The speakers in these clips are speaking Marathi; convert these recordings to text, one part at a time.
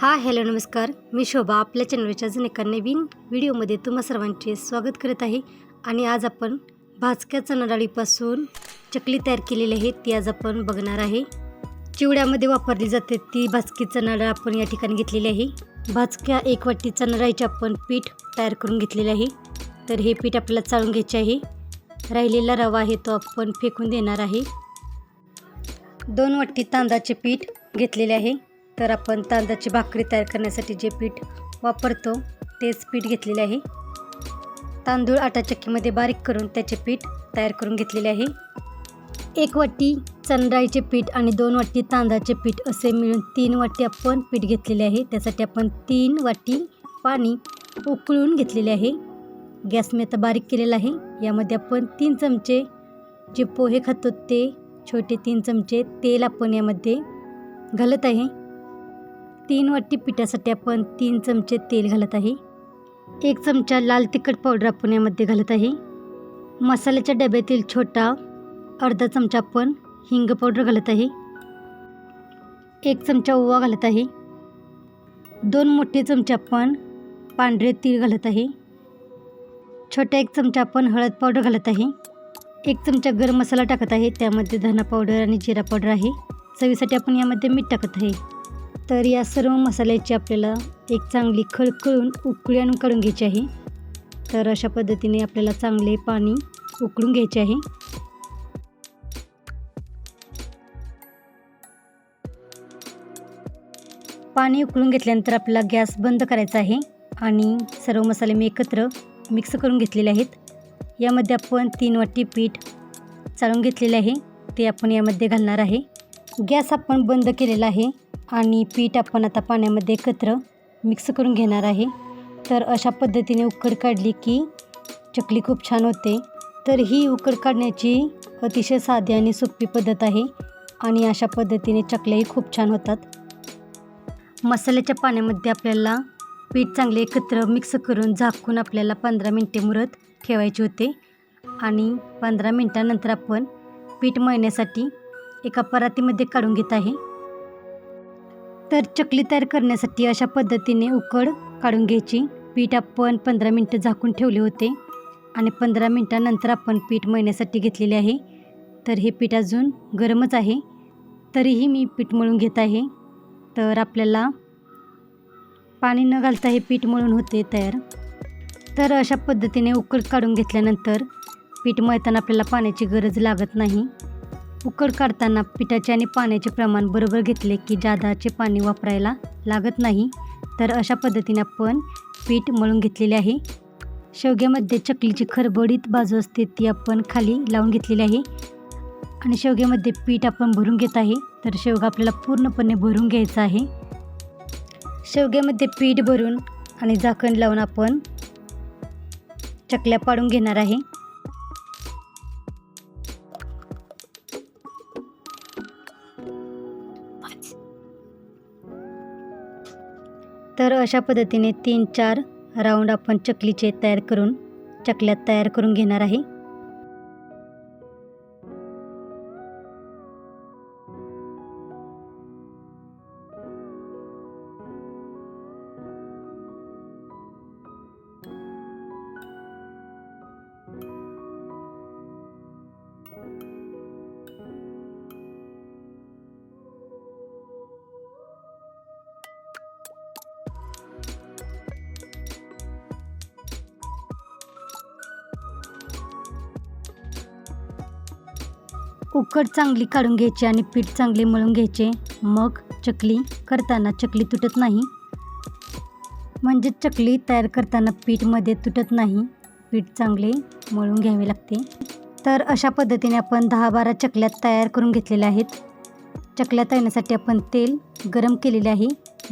हा हॅलो नमस्कार. मी शोभा आपल्या चॅनलच्या अजून एका नवीन व्हिडिओमध्ये तुम्हा सर्वांचे स्वागत करत आहे. आणि आज आपण भाजक्या चणा डाळीपासून चकली तयार केलेली आहे ती आज आपण बघणार आहे. चिवड्यामध्ये वापरली जाते ती भाजकी चणा डाळ आपण या ठिकाणी घेतलेली आहे. भाजक्या एक वाटी चणा डाळीचे आपण पीठ तयार करून घेतलेले आहे. तर हे पीठ आपल्याला चाळून घ्यायचे आहे. राहिलेला रवा आहे तो आपण फेकून देणार आहे. दोन वाटी तांदळाचे पीठ घेतलेले आहे. तर आपण तांदळाची भाकरी तयार करण्यासाठी जे पीठ वापरतो तेच पीठ घेतलेले आहे. तांदूळ आटा चक्कीमध्ये बारीक करून त्याचे पीठ तयार करून घेतलेले आहे. एक वाटी चंद्राईचे पीठ आणि दोन वाटी तांदळाचे पीठ असे मिळून तीन वाटी आपण पीठ घेतलेले आहे. त्यासाठी आपण तीन वाटी पाणी उकळून घेतलेले आहे. गॅस मी आता बारीक केलेला आहे. यामध्ये आपण तीन चमचे जे पोहे खातो ते छोटे तीन चमचे तेल आपण यामध्ये घालत आहे. तीन वाटी पिठासाठी आपण तीन चमचे तेल घालत आहे. एक चमचा लाल तिखट पावडर आपण यामध्ये घालत आहे. मसाल्याच्या डब्यातील छोटा अर्धा चमचा आपण हिंग पावडर घालत आहे. एक चमचा ओवा घालत आहे. दोन मोठे चमचे आपण पांढरे तीळ घालत आहे. छोटा एक चमचा आपण हळद पावडर घालत आहे. एक चमचा गरम मसाला टाकत आहे. त्यामध्ये धना पावडर आणि जिरा पावडर आहे. चवीसाठी आपण यामध्ये मीठ टाकत आहे. तर या सर्व मसाल्याची आपल्याला एक चांगली खळखळून उकळी आणून काढून घ्यायची आहे. तर अशा पद्धतीने आपल्याला चांगले पाणी उकळून घ्यायचे आहे. पाणी उकळून घेतल्यानंतर आपल्याला गॅस बंद करायचा आहे आणि सर्व मसाले मी एकत्र मिक्स करून घेतलेले आहेत. यामध्ये आपण तीन वाटी पीठ चाळून घेतलेले आहे. ते आपण यामध्ये घालणार आहे. गॅस आपण बंद केलेला आहे. आणि पीठ आपण आता पाण्यामध्ये एकत्र मिक्स करून घेणार आहे. तर अशा पद्धतीने उकड काढली की चकली खूप छान होते. तर ही उकड काढण्याची अतिशय साधी आणि सोपी पद्धत आहे आणि अशा पद्धतीने चकल्याही खूप छान होतात. मसाल्याच्या पाण्यामध्ये आपल्याला पीठ चांगले एकत्र मिक्स करून झाकून आपल्याला पंधरा मिनटे मुरत ठेवायचे होते. आणि पंधरा मिनटानंतर आपण पीठ मळण्यासाठी एका परातीमध्ये काढून घेत आहे. तर चकली तयार करण्यासाठी अशा पद्धतीने उकड काढून घ्यायची. पीठ आपण पंधरा मिनटं झाकून ठेवले होते आणि पंधरा मिनटानंतर आपण पीठ मळण्यासाठी घेतलेले आहे. तर हे पीठ अजून गरमच आहे. तरीही मी पीठ मळून घेत आहे. तर आपल्याला पाणी न घालता हे पीठ मळून होते तयार. तर अशा पद्धतीने उकड काढून घेतल्यानंतर पीठ मळताना आपल्याला पाण्याची गरज लागत नाही. उकड काढताना पिठाचे आणि पाण्याचे प्रमाण बरोबर घेतले की जादाचे पाणी वापरायला लागत नाही तर अशा पद्धतीने आपण पीठ मळून घेतलेले आहे. शेवग्यामध्ये चकलीची खरबडीत बाजू असते ती आपण खाली लावून घेतलेली आहे. आणि शेवग्यामध्ये पीठ आपण भरून घेत आहे तर शेवगा आपल्याला पूर्णपणे भरून घ्यायचा आहे. शेवग्यामध्ये पीठ भरून आणि झाकण लावून आपण चकल्या पाडून घेणार आहे. तर अशा पद्धतीने तीन चार राऊंड आपण चकलीचे तयार करून चकल्या तयार करून घेणार आहे. उकड चांगली काढून घ्यायची आणि पीठ चांगले मळून घ्यायचे. मग चकली करताना चकली तुटत नाही. म्हणजे चकली तयार करताना पीठमध्ये तुटत नाही. पीठ चांगले मळून घ्यावे लागते. तर अशा पद्धतीने आपण दहा बारा चकल्या तयार करून घेतलेल्या आहेत. चकल्या तळण्यासाठी आपण तेल गरम केलेले आहे.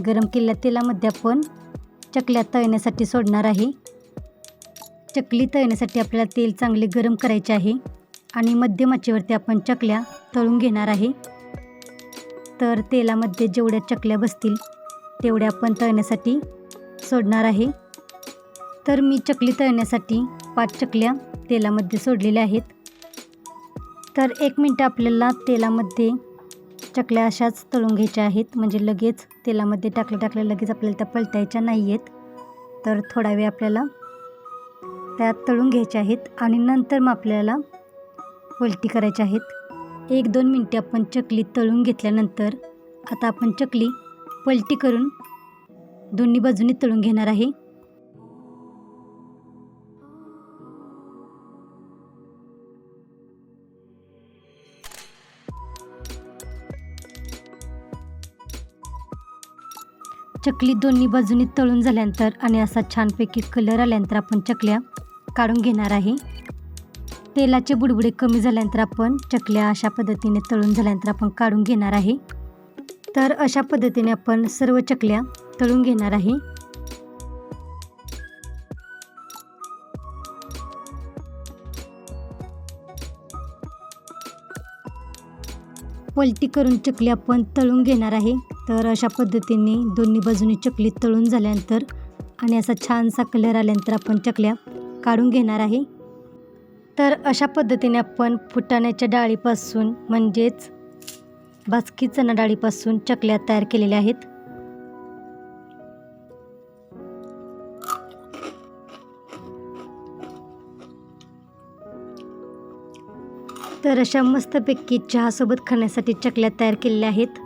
गरम केलेल्या तेलामध्ये आपण चकल्या तळण्यासाठी सोडणार आहे. चकली तळण्यासाठी आपल्याला तेल चांगले गरम करायचे आहे. आणि मध्यम आचेवरती आपण चकल्या तळून घेणार आहे. तर तेलामध्ये जेवढ्या चकल्या बसतील तेवढ्या आपण तळण्यासाठी सोडणार आहे. तर मी चकली तळण्यासाठी पाच चकल्या तेलामध्ये सोडलेल्या आहेत. तर एक मिनटं आपल्याला तेलामध्ये चकल्या अशाच तळून घ्यायच्या आहेत म्हणजे लगेच तेलामध्ये टाकल्या टाकल्या लगेच आपल्याला त्या पलटायच्या नाही आहेत तर थोडा वेळ आपल्याला त्या तळून घ्यायच्या आहेत आणि नंतर मग आपल्याला पलटी करायच्या आहेत. एक दोन मिनटे आपण चकली तळून घेतल्यानंतर आता आपण चकली पलटी करून दोन्ही बाजूनी तळून घेणार आहे. चकली दोन्ही बाजूनी तळून झाल्यानंतर आणि असा छानपैकी कलर आल्यानंतर आपण चकल्या काढून घेणार आहे. तेलाचे बुडबुडे कमी झाल्यानंतर आपण चकल्या अशा पद्धतीने तळून झाल्यानंतर आपण काढून घेणार आहे. तर अशा पद्धतीने आपण सर्व चकल्या तळून घेणार आहे. पलटी करून चकली आपण तळून घेणार आहे. तर अशा पद्धतीने दोन्ही बाजूनी चकली तळून झाल्यानंतर आणि असा छानसा कलर आल्यानंतर आपण चकल्या काढून घेणार आहे. तर अशा पद्धतीने आपण फुटाण्याच्या डाळीपासून म्हणजेच बासकी चणा डाळीपासून चकल्या तयार केलेल्या आहेत. तर अशा मस्तपैकी चहासोबत खाण्यासाठी चकल्या तयार केलेल्या आहेत.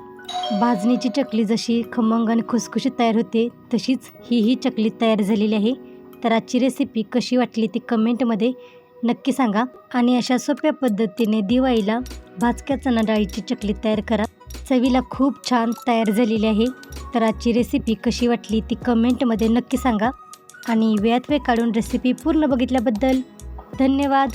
भाजणीची चकली जशी खमंग आणि खुसखुशीत तयार होते तशीच ही ही चकली तयार झालेली आहे. तर आजची रेसिपी कशी वाटली ती कमेंटमध्ये नक्की सांगा आणि अशा सोप्या पद्धतीने दिवाळीला भाजक्या चणा डाळीची चकली तयार करा. चवीला खूप छान तयार झालेली आहे. तर आजची रेसिपी कशी वाटली ती कमेंटमध्ये नक्की सांगा. आणि वेळात वेळ काढून रेसिपी पूर्ण बघितल्याबद्दल धन्यवाद.